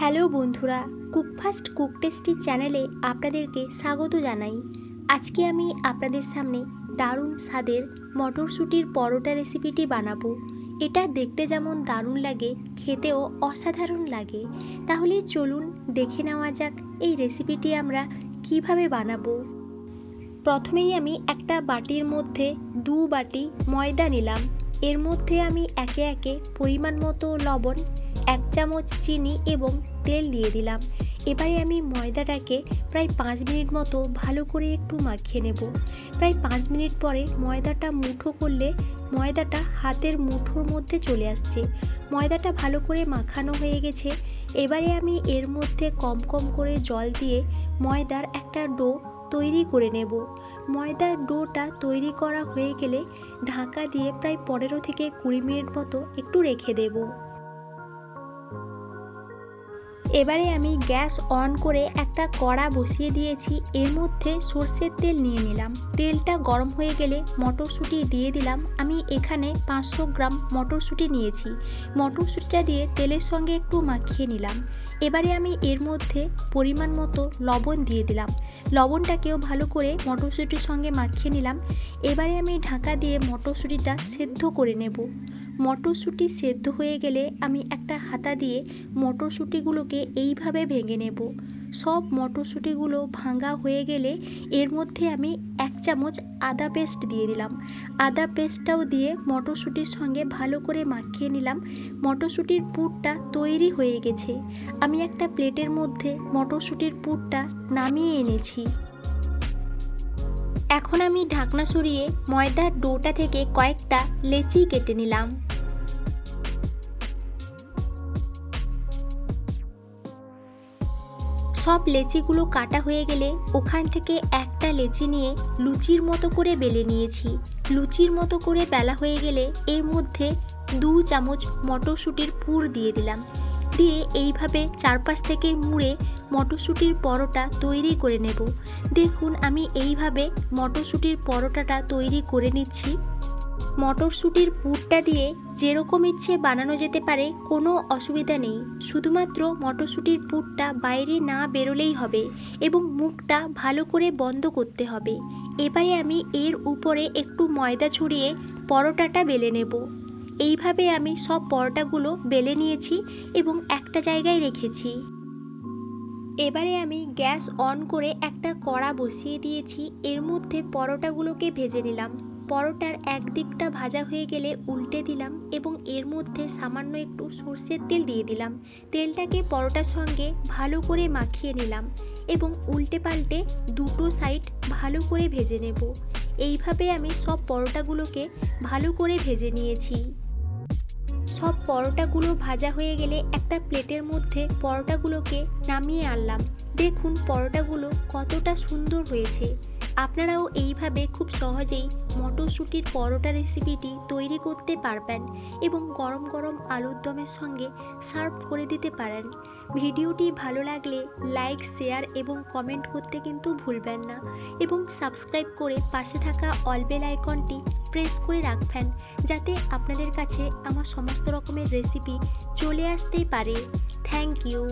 Hello বন্ধুরা cook fast cook tasty চ্যানেলে আপনাদেরকে স্বাগত জানাই। আজকে আমি আপনাদের সামনে দারুণ স্বাদের মটরশুঁটির পরোটা রেসিপিটি বানাবো। এটা দেখতে যেমন দারুণ লাগে, খেতেও অসাধারণ লাগে। তাহলে চলুন দেখে নেওয়া যাক এই রেসিপিটি আমরা কীভাবে বানাবো। প্রথমেই আমি একটা বাটির মধ্যে দু বাটি ময়দা নিলাম। এর মধ্যে আমি একে একে পরিমাণ মতো লবণ এক চামচ চিনি এবং তেল দিয়ে দিলাম। এবারে আমি ময়দাটাকে প্রায় পাঁচ মিনিট মতো ভালো করে একটু মাখিয়ে নেব। প্রায় পাঁচ মিনিট পরে ময়দাটা মুঠো করলে ময়দাটা হাতের মুঠোর মধ্যে চলে আসছে। ময়দাটা ভালো করে মাখানো হয়ে গেছে। এবারে আমি এর মধ্যে কম কম করে জল দিয়ে ময়দার একটা ডো তৈরি করে নেব। ময়দার ডোটা তৈরি করা হয়ে গেলে ঢাকা দিয়ে প্রায় পনেরো থেকে কুড়ি মিনিট মতো একটু রেখে দেবো। এবারে আমি গ্যাস অন করে একটা কড়া বসিয়ে দিয়েছি। এর মধ্যে সর্ষের তেল নিয়ে নিলাম। তেলটা গরম হয়ে গেলে মটরশুঁটি দিয়ে দিলাম। আমি এখানে পাঁচশো গ্রাম মটরশুঁটি নিয়েছি। মটরশুঁটিটা দিয়ে তেলের সঙ্গে একটু মাখিয়ে নিলাম। এবারে আমি এর মধ্যে পরিমাণ মতো লবণ দিয়ে দিলাম। লবণটাকেও ভালো করে মটরশুঁটির সঙ্গে মাখিয়ে নিলাম। এবারে আমি ঢাকা দিয়ে মটরশুঁটিটা সেদ্ধ করে নেব। মটরশুঁটি সেদ্ধ হয়ে গেলে আমি একটা হাতা দিয়ে মটরশুঁটিগুলোকে এইভাবে ভেঙে নেব। সব মটরশুঁটিগুলো ভাঙা হয়ে গেলে এর মধ্যে আমি এক চামচ আদা পেস্ট দিয়ে দিলাম। আদা পেস্টটাও দিয়ে মটরশুঁটির সঙ্গে ভালো করে মাখিয়ে নিলাম। মটরশুঁটির পুরটা তৈরি হয়ে গেছে। আমি একটা প্লেটের মধ্যে মটরশুঁটির পুরটা নামিয়ে এনেছি। এখন আমি ঢাকনা সরিয়ে ময়দার ডোটা থেকে কয়েকটা লেচি কেটে নিলাম। সব লেচিগুলো কাটা হয়ে গেলে ওখান থেকে একটা লেচি নিয়ে লুচির মতো করে বেলে নিয়েছি। লুচির মতো করে বেলা হয়ে গেলে এর মধ্যে দু চামচ মটরশুঁটির পুর দিয়ে দিলাম। দিয়ে এইভাবে চারপাশ থেকে মুড়ে মটরশুঁটির পরোটা তৈরি করে নেব। দেখুন আমি এইভাবে মটরশুঁটির পরোটাটা তৈরি করে নিচ্ছি। মটরশুঁটির পুরটা দিয়ে যেরকম ইচ্ছে বানানো যেতে পারে, কোনো অসুবিধা নেই। শুধুমাত্র মটরশুঁটির পুরটা বাইরে না বেরোলেই হবে এবং মুখটা ভালো করে বন্ধ করতে হবে। এবারে আমি এর উপরে একটু ময়দা ছড়িয়ে পরোটাটা বেলে নেব। এইভাবে আমি সব পরোটাগুলো বেলে নিয়েছি এবং একটা জায়গায় রেখেছি। এবারে আমি গ্যাস অন করে একটা কড়া বসিয়ে দিয়েছি। এর মধ্যে পরোটাগুলোকে ভেজে নিলাম। পরোটার একদিকটা ভাজা হয়ে গেলে উল্টে দিলাম এবং এর মধ্যে সামান্য একটু সর্ষের তেল দিয়ে দিলাম। তেলটাকে পরোটার সঙ্গে ভালো করে মাখিয়ে নিলাম এবং উল্টে পাল্টে দুটো সাইড ভালো করে ভেজে নেব। এইভাবে আমি সব পরোটাগুলোকে ভালো করে ভেজে নিয়েছি। সব পরোটাগুলো ভাজা হয়ে গেলে একটা প্লেটের মধ্যে পরোটাগুলোকে নামিয়ে আনলাম। দেখুন পরোটাগুলো কতটা সুন্দর হয়েছে। আপনারাও এইভাবে খুব সহজেই মটরশুঁটির পরোটা রেসিপিটি তৈরি করতে পারবেন এবং গরম গরম আলুর দমের সঙ্গে সার্ভ করে দিতে পারেন। ভিডিওটি ভালো লাগলে লাইক, শেয়ার এবং কমেন্ট করতে কিন্তু ভুলবেন না এবং সাবস্ক্রাইব করে পাশে থাকা অলবেল আইকনটি প্রেস করে রাখবেন যাতে আপনাদের কাছে আমার সমস্ত রকমের রেসিপি চলে আসতেই পারে। Thank you.